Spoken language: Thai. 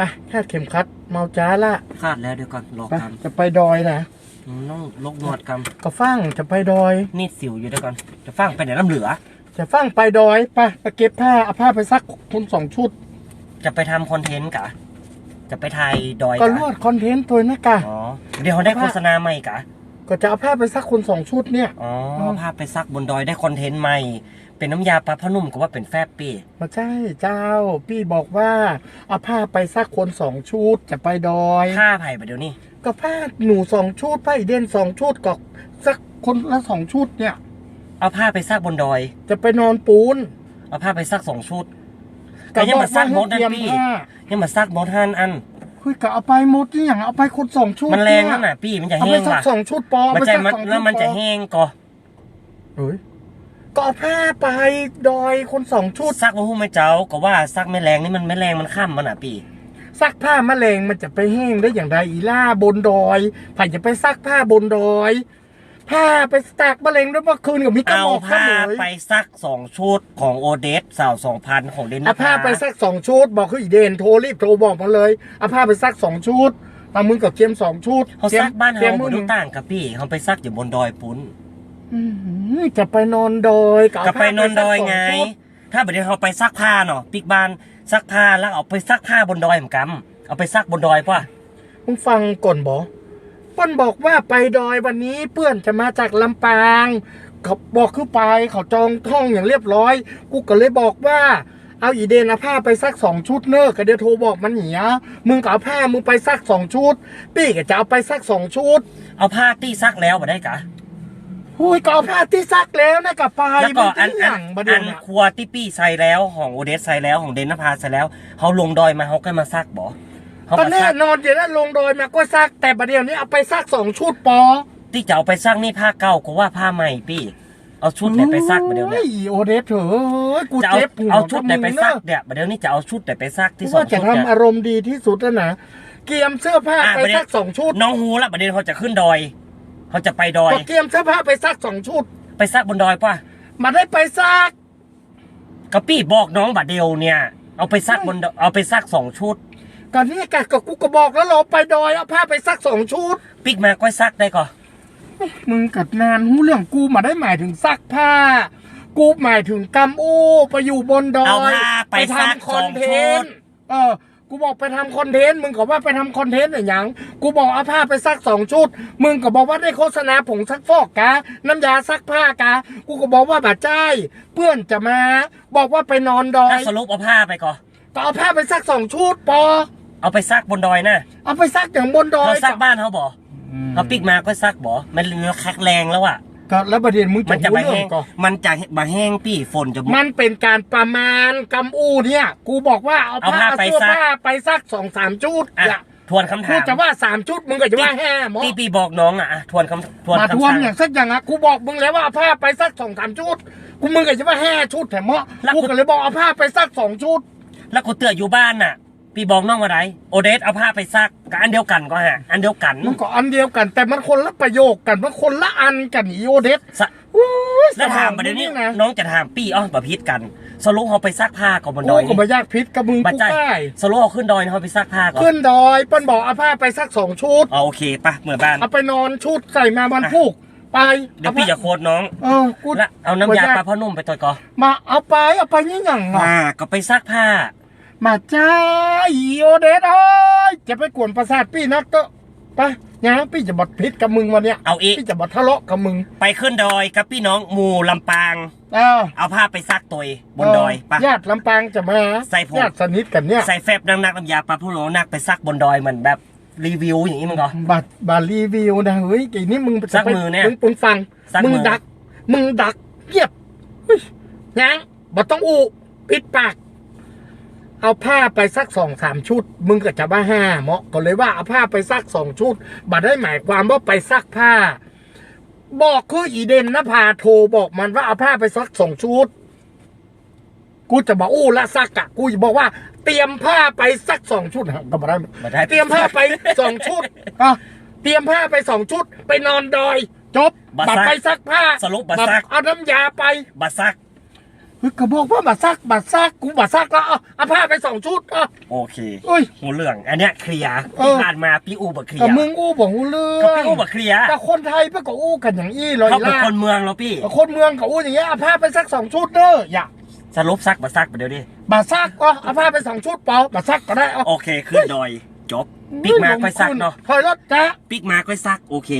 ไปคาดเข็มขัด เมาจ้าละคาดแล้วเดี๋ยวก่อนรอไปกจะไปดอยนะำอืมต้องลกหนวดกก็ฟังจะไปดอยำนี่สิวอยู่เดี๋ยวก่อนจะฟังไปไหนน้ำเหลือ จะฟังไปดอยไปไปเก็บผ้าเอาผ้าไปซักคุณสองชุด จะไปทำคอนเทนต์กะ จะไปถ่ายดอยก็กะรวดคอนเทนต์ตัวนะกะอ๋อเดี๋ยวเขาได้โฆษณาใหม่กะ ก็จะเอาผ้าไปซักคุณสองชุดเนี่ย อ๋ออืมภาพไปซักบนดอยได้คอนเทนต์ใหม่ เป็นน้ำยาปลาพนุ่มก็ว่าเป็นแฟบปีไมาใช่เจ้า พี่บอกว่าเอาผ้าไปซักคนสองชุดจะไปดอย ผ้าไผ่ไปเดี๋ยวนี้ ก็ผ้าหนูสองชุดผ้าอีเดนสองชุดก็สักคนละสองชุดเนี่ย เอาผ้าไปซักบนดอย จะไปนอนปูนเอาผ้าไปซักสองชุดก็ยังมาซักมดนั่นเตรียมพี่ผ้ายังมาซักมดฮันอัน คุยกับเอาไปหมดนี่อย่างเอาไปคนสองชุดมันแรงนั่นเยน่ะพี่มันจะเอาแห้ไปงสักว่ะสองชุดปอมันไปจะสักมันสองชุดแล้วมันจะปอแห้งก่อเฮ้ยก็เอาผ้าไปดอยคนสองชุด ซักมาหุ้มไม่เจ้าก็ว่าซักไม่แรงนี่มันไม่แรงมันข้ามมันอะพี่ ซักผ้าแมลงมันจะไปแห้งได้อย่างไรอีล่าบนดอยไผ่จะไปซักผ้าบนดอย ผ้าไปตากแมลงด้วยเมื่อคืนกับมิกระเอาหมอกข้าผ้าเลยไปซักสองชุดของโอเดสสาวสองพันของเดนเอาผ้าไปซักสองชุดบอกคืออีเดนโทรรีบโทรบอกมาเลยเอาผ้าไปซักสองชุดเอามือกับเทียมสองชุดเขาซักบ้านตรียเฮามมืบอนหทุนึ่กงต่างกับพี่เขาไปซักอยู่บนดอยปุ้นอื้อหือจะไปนอนดอยกับกับไปนอนดอยไงผ้าปซักสชุด ถ้าแบบนี้เขาไปซักผ้าเนาะปิกบ้านซักผ้าแล้วเอาไปซักผ้าบนดอยเหมือนกันเอาไปซักบนดอยป่ะ มึงฟังก่อนบอเปิ้นบอกว่าไปดอยวันนี้เพื่อนจะมาจากลำปางเขาบอกคือไปเขาจองท่องอย่างเรียบร้อย กูก็เลยบอกว่าเอาอีเดนเอาผ้าไปซักสองชุดเนอะก็เดี๋ยวโทรบอกมันเหียมึงก็เอาผ้ามึงไปซักสองชุด ปี้ก็จะเอาไปซักสองชุด เอาผ้าตี้ซักแล้วมาได้กะหุยก็เอาผ้าที่ซักแล้วนะกับไปแล้วก็อันมัอัหนยังประเดี๋อัยวนเนี่ยครัวที่ปี้ใส่แล้วของโอเดสใส่แล้วของเดนนภาใส่แล้วเขาลงดอยมาเขาก็มาซักบ่เขา ก็มาแน่ซักนอนเดี๋ยวนั้นลงดอยมาก็ซักแต่ประเดี๋ยวนี้เอาไปซักสองชุดปอที่จะเอาไปซักนี่ผ้าเก่าก็ว่าผ้าใหม่ปี้เอาชุดไหนไปซักมาเดี๋ยวเนี้ยโอ้โอเดสเถอะกูจะเอาเจ็บหัวเอาชุดไหนกับไปมึงซักเนอะเนี่ยมาเดี๋ยวนี้จะเอาชุดไหนไปซักที่สองว่าจะชุดทำเนี่ยอารมณ์ดีที่สุดแล้วนะเกียมเสื้อผ้าอะไปประเด็นซักสองชุดน้องฮูละประเด็นเขาจะขึ้นดอย เขาจะไปดอยก็เกียมเสื้อผ้าไปซักสองชุด ไปซักบนดอยป่ะมาได้ไปซักกะปี้บอกน้องบัดเดียวเนี่ย เอาไปซักบนดอยเอาไปซักสองชุด ก่อนนี้กะก็กูก็บอกแล้วเราไปดอยเอาผ้าไปซักสองชุด ปิกมาก็ซักได้ก่อนมึงกัดนานหูเรื่องกูมาได้หมายถึงซักผ้า กูหมายถึงกำอู้ไปอยู่บนดอยเอาผ้าไปซักทำคสออนงเทชุนด ต์เออ กูบอกไปทำคอนเทนต์มึงก็ว่าไปทำคอนเทนต์อะไรอย่างกูบอกเอาผ้าไปซักสองชุด มึงก็บอกว่าได้โฆษณาผงซักฟอกกะน้ำยาซักผ้ากะกูก็บอกว่าบาดใจายเพื่อนจะมา บอกว่าไปนอนดอยถ้าสรุปเอาผ้าไปก่อนก็เอาผ้าไปซักสองชุดปอ เอาไปซักบนดอยนะเอาไปซักอย่างบนดอยเขาซักบ้านเขาบอกเขาปิกมาก็ซักบอกมันคักแรงแล้วอะก็แล้วประเด็นมึงมันจะจะรู้มาเรื่แห้องงก่อนมันจะมาแห้งปี้ฝนจะมันเป็นการประมาณกำอู้เนี่ย กูบอกว่าเอาเอาผ้าผ้าไปเสื้อซักผ้าไปซักสองสามชุดอะอย่าทวนคำกูถามจะว่าสามชุดมึงก็จะว่าห้าหมอที่ปีบอกน้องอะอะทวนคำทวนมาทคำวงสั่งอย่างสักอย่างอะกูบอกมึงแล้วว่าเอาผ้าไปซักสองสามชุดกูมึงก็จะว่าห้าชุดแถมหมอแล้วกูกูก็เลยบอกเอาผ้าไปซักสองชุด แล้วกูเตือนอยู่บ้านน่ะ ปีบอกน้องอะไรโอเดสเอาผ้าไปซักกับอันเดียวกันก็ฮะ อันเดียวกันมันก็อันเดียวกัน แต่มันคนละประโยคกันมันคนละอันกันอีโอเดสสะอุ้ยแล้วถามประเด็นนี้นะน้องจะถามปี้อ๋อประพิษกันสรุปเขาไปซักผ้ากับบนดกูอยก็นี่มายากพิษกับมึงบัดกูใจได้สรุปเขาขึ้นดอยเขาไปซักผ้าก่อนขึ้นดอยเปิ้นบอกเอาผ้าไปซักสองชุดอ๋อโอเคปะเหมือนบ้านเอาไปนอนชุดใส่มาบันพูกไปเดี๋ยวพี่จะโคตรน้องเออกูและเอาน้ำยาปลาพ่อนุ่มไปตัวก่อนมาเอาไปเอาไปนี่อย่างอะอ่าก็ไปซักผ้า มาจ้าอีโอเดสเอ้ยจะไปกวนประสาทพี่นักก็ไปยังพี่จะบดพิษกับมึงวันเนี้ยเอาอีก พี่จะบดทะเลาะกับมึง ไปขึ้นดอยกับพี่น้องหมู่ลำปาง เออเอาผ้าไปซักตัวบนดอยปะญาติลำปางจะมาใส่ผม ญาติสนิทกันเนี่ยใส่แฟบนักนักน้ำยาปลาพ่อนุ่มนักไปซักบนดอยเหมือนแบบรีวิวอย่างนี้มึงก็บัตรบารีวิวนะเฮ้ยไอ้นี่มึงซักจะไปมือเนี่ยมึงปงฟังซักมึงมือดัก มึงดักเงียบเฮ้ยยังบ่ต้องอู้ปิดปาก เอาผ้าไปสักสองสามชุด มึงก็จะว่าห้าเหมาะก็เลยว่าเอาผ้าไปซักสองชุดบัดได้หมายความว่าไปซักผ้า บอกคืออีเดนนภาโทรบอกมันว่าเอาผ้าไปซักสองชุด กูจะบอกอู้ละซักอะกูจะบอกว่า เตรียมผ้าไปซักสองชุดก็บ่ได้มาได้ เตรียมผ้าไปสองชุดอะเตรียมผ้าไปสองชุด ไปนอนดอย จบบัดบัดซักไปซักผ้าสรุปบัดซัก เอาน้ำยาไปบัซัก เฮ้ยก็บอกว่าบัซักบัซักกูบัซักแล้วเอาเอาผ้าไปสองชุดเอะโอเคเอ้ย หูเรื่อง อันเนี้ยเคลียร์เออที่ผ่านมาพี่อูบักเคลียแต่ร์มึงอู้บอกหูเรื่ก็องพี่อูบักเคลียร์แต่คนไทยเพื่อก็อู้กันอย่างอี้เลยเขาเป็นล่ะคนเมืองแล้วพี่แต่คนเมืองก็อู้อย่างเงี้ยเอาผ้าไปสักสองชุดเด้ออย่าสรุปซักมาซักไปเดี๋ยวดิบัซักก็เอาผ้าไปสองชุดเปล่าบัซักก็ได้เอา โอเคขึ้นดอยจบ ปิกมาค่อยซักเนาะถอยรถจ้ะปิกมาค่อยซักโอเค